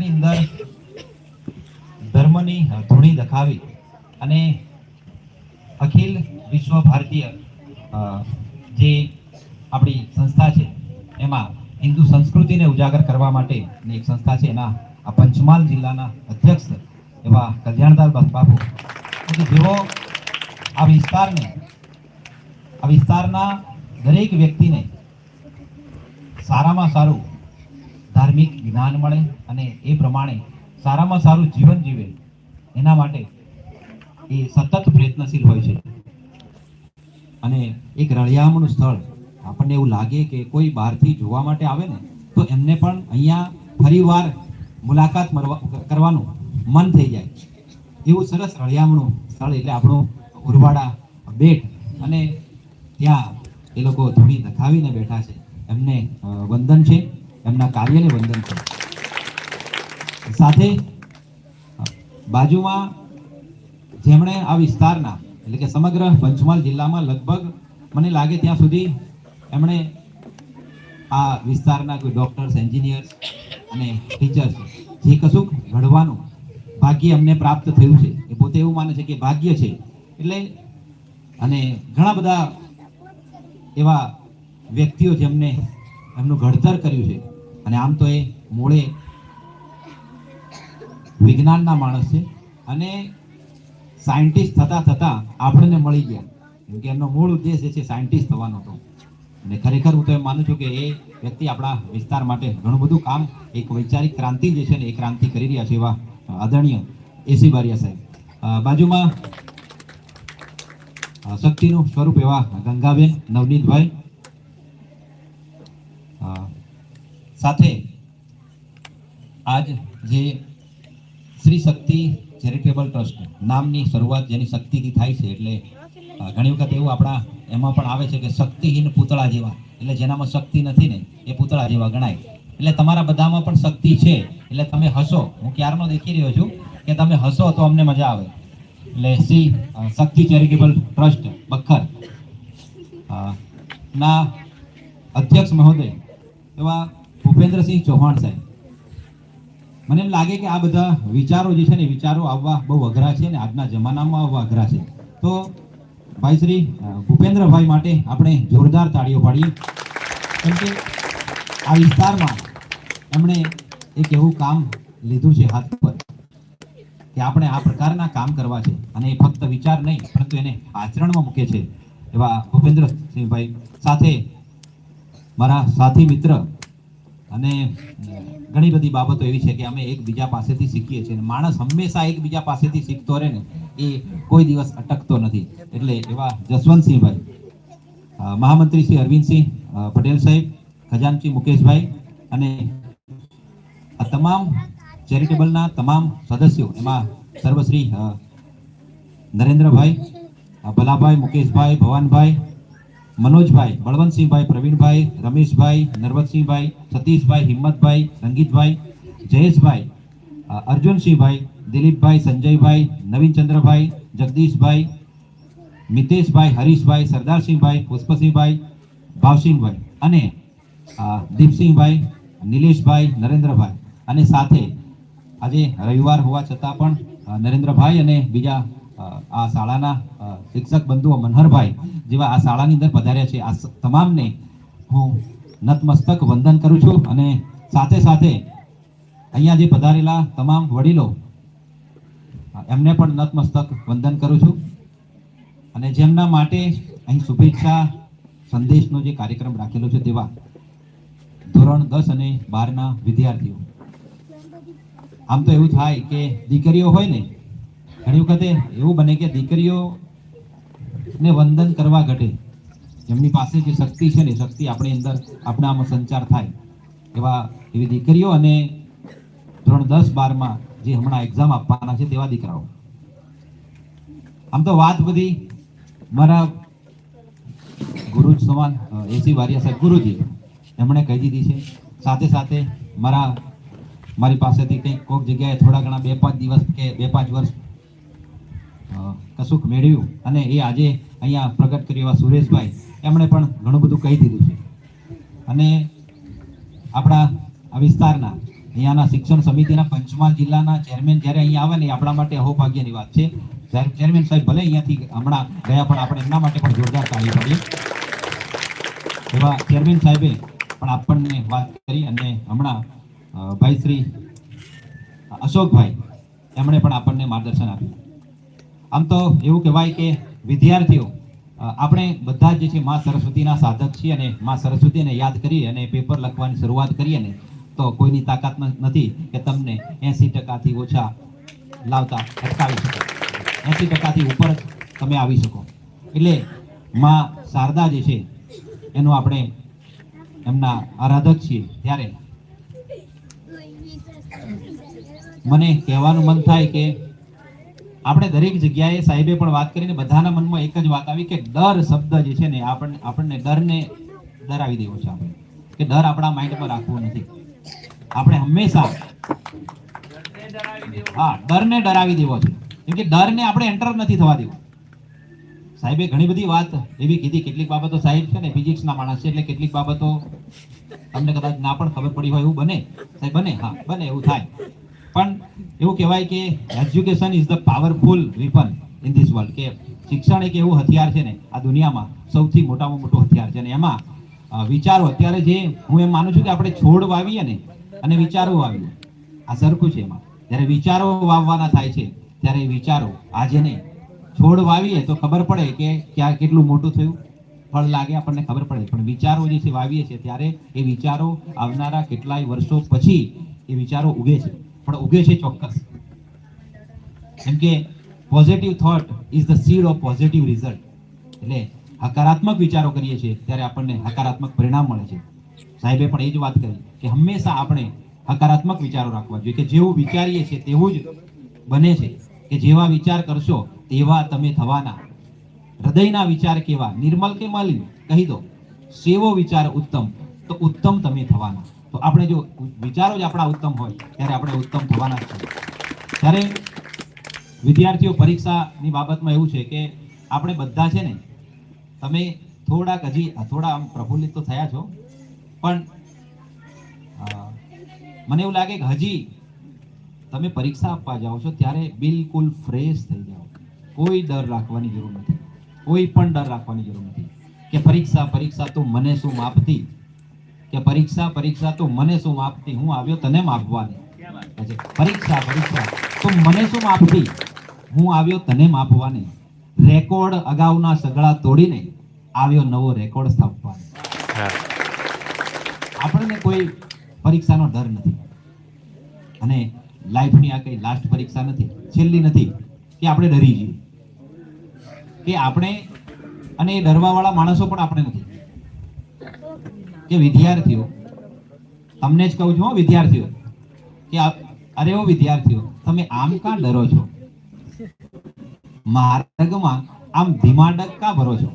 વિસ્તારની અંદર ધર્મની ધૂણી દખાવી અને અખિલ વિશ્વ ભારતીય જે આપણી સંસ્થા છે, એમાં હિન્દુ સંસ્કૃતિને ઉજાગર કરવા માટે એક સંસ્થા છે, એના આ પંચમહાલ જિલ્લાના અધ્યક્ષ એવા કલ્યાણદાર બાપુ. કે જેઓ આ વિસ્તારને, આ વિસ્તારના દરેક વ્યક્તિને સારામાં સારું ધાર્મિક જ્ઞાન મળે અને એ પ્રમાણે સારામાં સારું જીવન જીવે, એના માટે એ સતત પ્રયત્નશીલ હોય છે. અને એક રળિયામણું સ્થળ આપણને એવું લાગે કે કોઈ બહારથી જોવા માટે આવે ને, તો એમને પણ અહીંયા ફરીવાર મુલાકાત કરવાનું મન થઈ જાય. એવું સરસ રળિયામણું સ્થળ એટલે આપણું ઉરવાડા બેટ અને ત્યાં એ લોકો ધૂણી દખાવીને બેઠા છે. એમને વંદન છે. એમના કાર્યને વંદન છે સાથે બાજુમાં જેમણે આ વિસ્તારના, એટલે કે સમગ્ર પંચમહાલ જિલ્લામાં લગભગ મને લાગે ત્યાં સુધી એમણે આ વિસ્તારના કોઈ ડોક્ટર્સ એન્જિનિયર્સ અને ટીચર્સ જે કશુંક ઘડવાનું ભાગ્ય અમને પ્રાપ્ત થયું છે, એ પોતે એવું માને છે કે ભાગ્ય છે. એટલે, અને ઘણા બધા એવા વ્યક્તિઓ જેમને એમનું ઘડતર કર્યું છે. અને આમ તો એ મૂળે વિજ્ઞાનના માણસ છે અને સાયન્ટિસ્ટ થતા થતા આપણને મળી ગયા. કેમ એમનો મૂળ ઉદ્દેશ છે સાયન્ટિસ્ટ થવાનો હતો. અને ખરેખર હું તો એમ માનું છું કે એ વ્યક્તિ આપણા વિસ્તાર માટે ઘણું બધું કામ એક વૈચારિક ક્રાંતિ જે છે ને એ ક્રાંતિ કરી રહ્યા છે એવા આદરણીય એસી બારિયા સાહેબ. બાજુમાં શક્તિનું સ્વરૂપ એવા ગંગાબેન, નવનીતભાઈ સાથે આજ જે શ્રી શક્તિ ચેરિટેબલ ટ્રસ્ટ નામની શરૂઆત જેની શક્તિથી થાય છે, એટલે ઘણી વખત એવું આપણા એમાં પણ આવે છે કે શક્તિહીન પૂતળા જેવા, એટલે જેનામાં શક્તિ નથી ને, એ પૂતળા જેવા ગણાય. એટલે તમારા બધામાં પણ શક્તિ છે, એટલે તમે હસો. હું ક્યારનો દેખી રહ્યો છું કે તમે હસો તો અમને મજા આવે. એટલે શ્રી શક્તિ ચેરિટેબલ ટ્રસ્ટ બખર. ના, અધ્યક્ષ મહોદય, એવા ભૂપેન્દ્રસિંહ ચૌહાણ સાહેબ. મને એમ લાગે કે આ બધા વિચારો જે છે ને વિચારો આવવા બહુ અઘરા છે ને, આજના જમાનામાં આવવા અઘરા છે. તો ભાઈ શ્રી ભૂપેન્દ્રભાઈ માટે આપણે જોરદાર તાળીઓ પાડીએ. કેમ કે આ વિસ્તારમાં એમણે એક એવું કામ લીધું છે હાથ પર કે આપણે આ પ્રકારના કામ કરવા છે અને એ ફક્ત વિચાર નહીં, પરંતુ એને આચરણમાં મૂકે છે એવા ભૂપેન્દ્રસિંહભાઈ સાથે મારા સાથી મિત્ર અને ઘણી બધી બાબતો એવી છે કે અમે એકબીજા પાસેથી શીખીએ છીએ. માણસ હંમેશા એકબીજા પાસેથી શીખતો રહે ને, એ કોઈ દિવસ અટકતો નથી. એટલે એવા જસવંતસિંહભાઈ મહામંત્રી શ્રી અરવિંદસિંહ પટેલ સાહેબ, ખજાનચી મુકેશભાઈ અને આ તમામ ચેરિટેબલના તમામ સદસ્યો, એમાં સર્વશ્રી નરેન્દ્રભાઈ ભલાભાઈ, મુકેશભાઈ, ભવાનભાઈ મનોજભાઈ, બળવંતસિંહભાઈ, પ્રવીણભાઈ, રમેશભાઈ, નરવતસિંહભાઈ, સતીશભાઈ, હિંમતભાઈ સંગીતભાઈ જયેશભાઈ અર્જુનસિંહભાઈ, દિલીપભાઈ, સંજયભાઈ, નવીનચંદ્રભાઈ, જગદીશભાઈ, મિતેશભાઈ, હરીશભાઈ, સરદારસિંહભાઈ, પુષ્પસિંહભાઈ, ભાવસિંહભાઈ અને દીપસિંહભાઈ, નિલેશભાઈ, નરેન્દ્રભાઈ. અને સાથે આજે રવિવાર હોવા છતાં પણ નરેન્દ્રભાઈ અને બીજા આ શાળાના શિક્ષક બંધુઓ મનહરભાઈ જેવા આ શાળાની અંદર પધાર્યા છે. આ તમામને હું નતમસ્તક વંદન કરું છું અને સાથે સાથે અહીંયા જે પધારેલા તમામ વડીલો એમને પણ નતમસ્તક વંદન કરું છું. અને જેમના માટે અહીં શુભેચ્છા સંદેશનો જે કાર્યક્રમ રાખેલો છે તેવા ધોરણ દસ અને બારના વિદ્યાર્થીઓ. આમ તો એવું થાય કે દીકરીઓ હોય ને ઘણી વખતે એવું બને કે દીકરીઓ ને વંદન કરવા ઘટે. જેમની પાસે જે શક્તિ છે ને શક્તિ આપણી અંદર આપણામાં સંચાર થાય. એવા એવી દીકરીઓ અને ધોરણ દસ બારમાં જે હમણાં એક્ઝામ આપવાના છે તેવા દીકરાઓ. આમ તો વાત બધી મારા ગુરુ સમાન એસી વારિયા સાહેબ ગુરુજી એમણે કહી દીધી છે. સાથે સાથે મારા, મારી પાસેથી કંઈક કોઈક જગ્યાએ થોડા ઘણા બે પાંચ દિવસ કે બે પાંચ વર્ષ કશુંક મેળવ્યું. અને એ આજે અહીંયા પ્રગટ કર્યું એવા સુરેશભાઈ. એમણે પણ ઘણું બધું કહી દીધું છે. અને આપણા આ વિસ્તારના, અહીંયાના શિક્ષણ સમિતિના પંચમહાલ જિલ્લાના ચેરમેન જ્યારે અહીંયા આવે ને આપણા માટે અહોભાગ્યની વાત છે. ચેરમેન સાહેબ ભલે અહીંયાથી હમણાં ગયા પણ આપણે એમના માટે પણ જોરદાર તાળી પાડીએ એવા ચેરમેન સાહેબે પણ આપણને વાત કરી અને હમણાં ભાઈ શ્રી અશોકભાઈ એમણે પણ આપણને માર્ગદર્શન આપ્યું. આમ તો એવું કહેવાય કે વિદ્યાર્થીઓ આપણે બધા જ છે માં સરસ્વતીના સાધક છીએ અને માં સરસ્વતીને યાદ કરી અને પેપર લખવાની શરૂઆત કરીએ ને તો કોઈની તાકાત નથી કે તમને એસી ટકાથી ઓછા લાવતા અટકાવી શકો. એસી ટકાથી ઉપર તમે આવી શકો. એટલે માં શારદા જે છે, એનું આપણે એમના આરાધક છીએ ત્યારે. મને કહેવાનું મન થાય કે આપણે દરેક જગ્યાએ સાહેબે પણ વાત કરીને બધાના મનમાં એક જ વાત આવી કે ડર શબ્દ જે છે ને આપણને આપણને ડરને ડરાવી દેવો છે આપણે. કે ડર આપણા માઇન્ડમાં રાખવો નથી. આપણે હંમેશા હા, ડરને ડરાવી દેવો છે. કેમ કે ડરને આપણે એન્ટર નથી થવા દેવો. સાહેબે ઘણી બધી વાત એવી કીધી, કેટલીક બાબતો સાહેબ છે ને ફિઝિક્સના માણસ છે એટલે કેટલીક બાબતો તમને કદાચ ના પણ ખબર પડી હોય એવું બને. સાહેબ, બને, હા, બને એવું થાય. પણ એવું કહેવાય કે education is the powerful weapon in this world કે શિક્ષણ એક એવું હથિયાર છે ને, આ દુનિયામાં સૌથી મોટામાં મોટું હથિયાર છે. ને એમાં વિચારો. અત્યારે જે હું એમ માનું છું કે આપણે છોડ વાવીએ ને, અને વિચારો વાવીએ. આ સરખું છે એમાં. જ્યારે વિચારો વાવવાના થાય છે, ત્યારે એ વિચારો આજે નહીં. છોડ વાવીએ તો ખબર પડે કે ક્યાં કેટલું મોટું થયું. ફળ લાગે, આપણને ખબર પડે. પણ વિચારો જે છે, વાવીએ છીએ, ત્યારે એ વિચારો આવનારા કેટલાય વર્ષો પછી એ વિચારો ઉગે છે. પણ ઉગે છે ચોક્કસ. કેમ કે positive thought is the seed of positive result એટલે હકારાત્મક વિચારો કરીએ છીએ, ત્યારે આપણને હકારાત્મક પરિણામ મળે છે. સાહેબે પણ એ જ વાત કરી કે હંમેશા આપણે હકારાત્મક વિચારો રાખવા જોઈએ, કે જેવું વિચારીએ છીએ તેવું જ બને છે. કે જેવા વિચાર કરશો તેવા તમે થવાના. હૃદયના વિચાર કેવા? નિર્મલ કે મલિન? કહી દો. સેવો વિચાર ઉત્તમ, તો ઉત્તમ તમે થવાના. તો આપણે જો વિચારો જ આપણા ઉત્તમ હોય, ત્યારે આપણે ઉત્તમ થવાના છીએ. ત્યારે વિદ્યાર્થીઓ પરીક્ષાની બાબતમાં એવું છે કે આપણે બધા છે ને, તમે થોડાક હજી થોડા આમ પ્રફુલ્લિત તો થયા છો, પણ મને એવું લાગે કે હજી તમે પરીક્ષા આપવા જાઓ છો, ત્યારે બિલકુલ ફ્રેશ થઈ જાઓ. કોઈ ડર રાખવાની જરૂર નથી. કોઈ પણ ડર રાખવાની જરૂર નથી. કે પરીક્ષા પરીક્ષા તો મને શું માપતી? કે પરીક્ષા પરીક્ષા તો મને શું માપતી? હું આવ્યો તને માપવાની. પરીક્ષા પરીક્ષા. તો મને શું માપતી? હું આવ્યો તને માપવાની. રેકોર્ડ અગાઉના સગળા તોડીને આવ્યો નવો રેકોર્ડ સ્થાપવાનો. આપણને કોઈ પરીક્ષાનો ડર નથી. અને લાઈફની આ કઈ લાસ્ટ પરીક્ષા નથી છેલ્લી નથી કે આપણે ડરી જઈએ. કે આપણે અને એ ડરવાવાળા માણસો પણ આપણે નથી. કે વિદ્યાર્થીઓ, તમને જ કહું છું વિદ્યાર્થીઓ, કે અરે ઓ વિદ્યાર્થીઓ, તમે આમ કા ડરો છો? માર્ગમાં આમ ધીમાડક કા ભરો છો?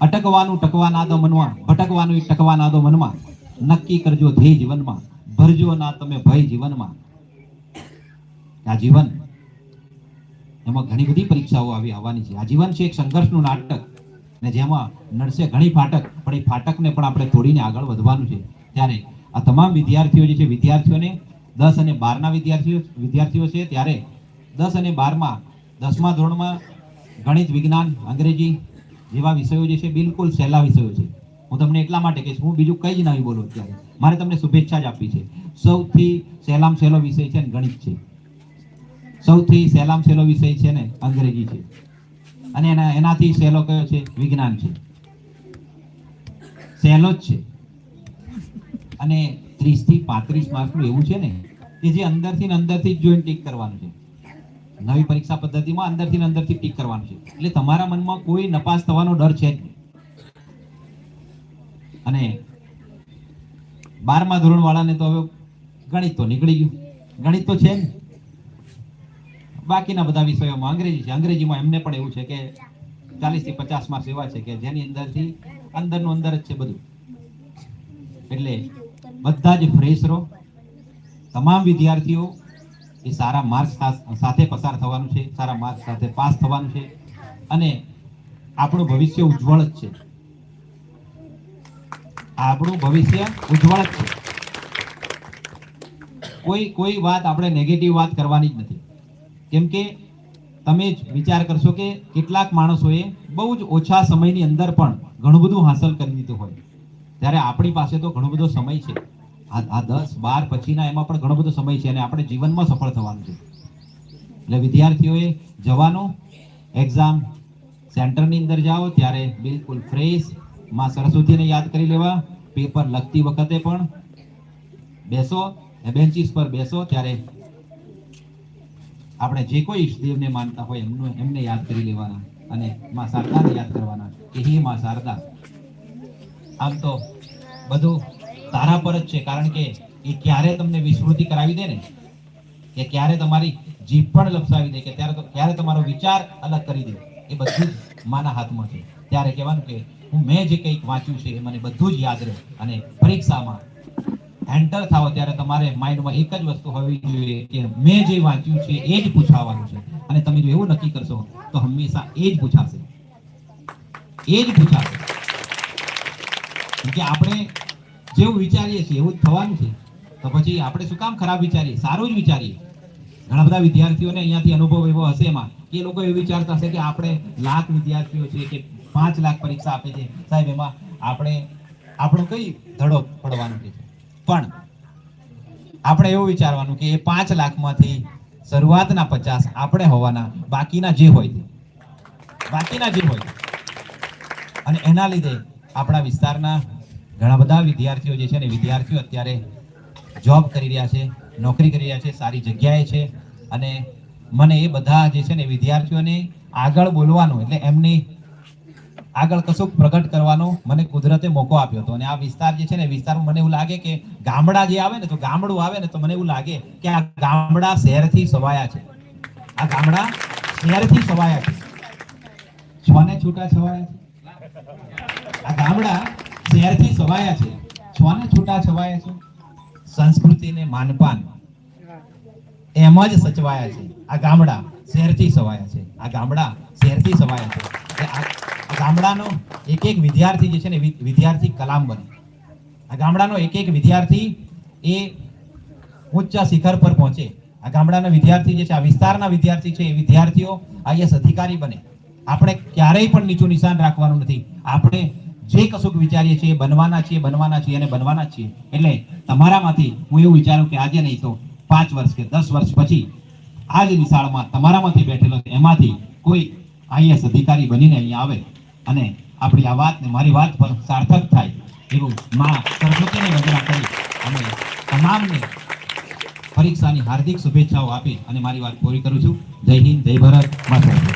અટકવાનું ટકવા ના દો મનમાં, ભટકવાનું ટકવા ના મનમાં. નક્કી કરજો ધ્યેય જીવનમાં, ભરજો ના તમે ભય જીવનમાં. આ જીવન, એમાં ઘણી બધી પરીક્ષાઓ આવી, આવવાની છે. આ જીવન છે એક સંઘર્ષનું નાટક. ને જેમાં નડશે ઘણી ફાટક, પણ એ ફાટકને પણ આપણે તોડીને આગળ વધવાનું છે. ત્યારે આ તમામ વિદ્યાર્થીઓ જે છે, વિદ્યાર્થીઓને દસ અને બારના વિદ્યાર્થીઓ વિદ્યાર્થીઓ છે, ત્યારે દસ અને બારમાં, દસમા ધોરણમાં ગણિત, વિજ્ઞાન, અંગ્રેજી જેવા વિષયો જે છે, બિલકુલ સહેલા વિષયો છે. હું તમને એટલા માટે કહીશ, હું બીજું કંઈ જ નહીં બોલું અત્યારે. મારે તમને શુભેચ્છા જ આપવી છે. સૌથી સહેલામ સહેલો વિષય છે ને ગણિત છે. સૌથી સહેલામ સહેલો વિષય છે ને અંગ્રેજી છે. અને એના એનાથી સહેલો કયો છે? વિજ્ઞાન છે. સહેલો જ છે. અને ત્રીસથી પાંત્રીસ માર્કનું એવું છે ને, કે જે અંદરથી અંદરથી જ જોઈને ટીક કરવાનું છે. નવી પરીક્ષા પદ્ધતિમાં અંદરથી અંદરથી ટીક કરવાનું છે. એટલે તમારા મનમાં કોઈ નપાસ થવાનો ડર છે નહીં. અને બારમા ધોરણ વાળાને તો હવે ગણિત તો નીકળી ગયું. ગણિત તો છે ને બાકીના બધા વિષયોમાં અંગ્રેજી છે. અંગ્રેજીમાં એમને પણ એવું છે કે ચાલીસથી પચાસ માર્ક્સ એવા છે કે જેની અંદરથી અંદરનું અંદર જ છે બધું. એટલે બધા જ ફ્રેશ રહો. તમામ વિદ્યાર્થીઓ એ સારા માર્ક્સ સાથે પસાર થવાનું છે. સારા માર્ક્સ સાથે પાસ થવાનું છે. અને આપણું ભવિષ્ય ઉજ્જવળ જ છે. આપણું ભવિષ્ય ઉજ્જવળ જ છે. કોઈ કોઈ વાત આપણે નેગેટિવ વાત કરવાની જ નથી. કેમ કે તમે જ વિચાર કરશો કે કેટલાક માણસોએ બહુ જ ઓછા સમયની અંદર પણ ઘણું બધું હાંસલ કરી દીધું હોય. ત્યારે આપણી પાસે તો ઘણો બધો સમય છે. આ દસ, બાર પછીના એમાં પણ ઘણો બધો સમય છે અને આપણે જીવનમાં સફળ થવાનું છે. એટલે વિદ્યાર્થીઓએ જવાનું એક્ઝામ સેન્ટરની અંદર જાઓ, ત્યારે બિલકુલ ફ્રેશમાં સરસ્વતીને યાદ કરી લેવા. પેપર લખતી વખતે પણ બેસો બેન્ચીસ પર બેસો, ત્યારે આપણે જે કોઈ ઈષ્ટદેવને માનતા હોય એમનું એમને યાદ કરી લેવાના અને માં શારદાને યાદ કરવાના કે હે માં શારદા, આમ તો બધું તારા પર જ છે, કારણ કે એ ક્યારે તમને વિસ્મૃતિ કરાવી દે ને? કે ક્યારે તમારી જીભ પણ લપસાવી દે, કે ત્યારે તો ક્યારે તમારો વિચાર અલગ કરી દે? એ બધું જ માના હાથમાં છે. ત્યારે કહેવાનું કે હું મેં જે કંઈક વાંચ્યું છે એ મને બધું જ યાદ રહે અને પરીક્ષામાં એન્ટર થાવ ત્યારે તમારે માઇન્ડમાં એક જ વસ્તુ હોવી જોઈએ કે મેં જે વાંચ્યું છે એ જ પૂછાવાનું છે. અને તમે જો એવું નક્કી કરશો, તો હંમેશા એ જ પૂછાશે. એ જ પૂછાશે. કે આપણે જેવું વિચારીએ છીએ એવું જ થવાનું છે. તો પછી આપણે શું કામ ખરાબ વિચારીએ? સારું જ વિચારીએ. ઘણા બધા વિદ્યાર્થીઓને અહીંયાથી અનુભવ એવો હશે એમાં કે લોકો એવું વિચારતા હશે કે આપણે લાખ વિદ્યાર્થીઓ છે કે પાંચ લાખ પરીક્ષા આપે છે. સાહેબ, એમાં આપણે આપણો કઈ ધડો પડવાનું છે? પણ આપણે એવું વિચારવાનું કે એ પાંચ લાખમાંથી શરૂઆતના પચાસ આપણે હોવાના, બાકીના જે હોય તે. બાકીના જે હોય અને એના લીધે આપણા વિસ્તારના ઘણા બધા વિદ્યાર્થીઓ જે છે ને, વિદ્યાર્થીઓ અત્યારે જોબ કરી રહ્યા છે, નોકરી કરી રહ્યા છે, સારી જગ્યાએ છે. અને મને એ બધા જે છે ને, વિદ્યાર્થીઓને આગળ બોલવાનું, એટલે એમની આગળ કશુંક પ્રગટ કરવાનું મને કુદરતે મોકો આપ્યો હતો. અને આ વિસ્તાર જે છે ને વિસ્તારમાં મને એવું લાગે કે ગામડા જે આવે ને, તો ગામડું આવે ને, તો મને એવું લાગે કે આ ગામડા શહેરથી સવાયા છે. આ ગામડા શહેરથી સવાયા છે. છોને છૂટા છવાયા છે? આ ગામડા શહેરથી સવાયા છે. છને છૂટા છવાયા છે? સંસ્કૃતિને માનપાન. એમ જ સચવાયા છે. આ ગામડા શહેરથી સવાયા છે. આ ગામડા શહેરથી સવાયા છે. ગામડાનો એક એક વિદ્યાર્થી જે છે ને વિદ્યાર્થી કલામ બને. આ ગામડાનો એક એક વિદ્યાર્થી એ ઉચ્ચ શિખર પર પહોંચે. આ ગામડાના વિદ્યાર્થી જે છે, આ વિસ્તારના વિદ્યાર્થી છે, એ વિદ્યાર્થીઓ આઈએસ અધિકારી બને. આપણે ક્યારેય પણ નીચું નિશાન રાખવાનું નથી. આપણે જે કશુંક વિચારીએ છીએ, બનવાના છીએ બનવાના છીએ અને બનવાના છીએ. એટલે તમારામાંથી હું એવું વિચારું કે આજે નહીં તો પાંચ વર્ષ કે દસ વર્ષ પછી આ જ નિશાળમાં તમારામાંથી બેઠેલો એમાંથી કોઈ આઈએસ અધિકારી બનીને અહીંયા આવે. અને આપણી આ વાત ને મારી વાત પર સાર્થક થાય એવું મા સરસ્વતીની વંદના કરી અને તમામને પરીક્ષાની હાર્દિક શુભેચ્છાઓ આપી અને મારી વાત પૂરી કરું છું. જય હિન્દ, જય ભારત, માતા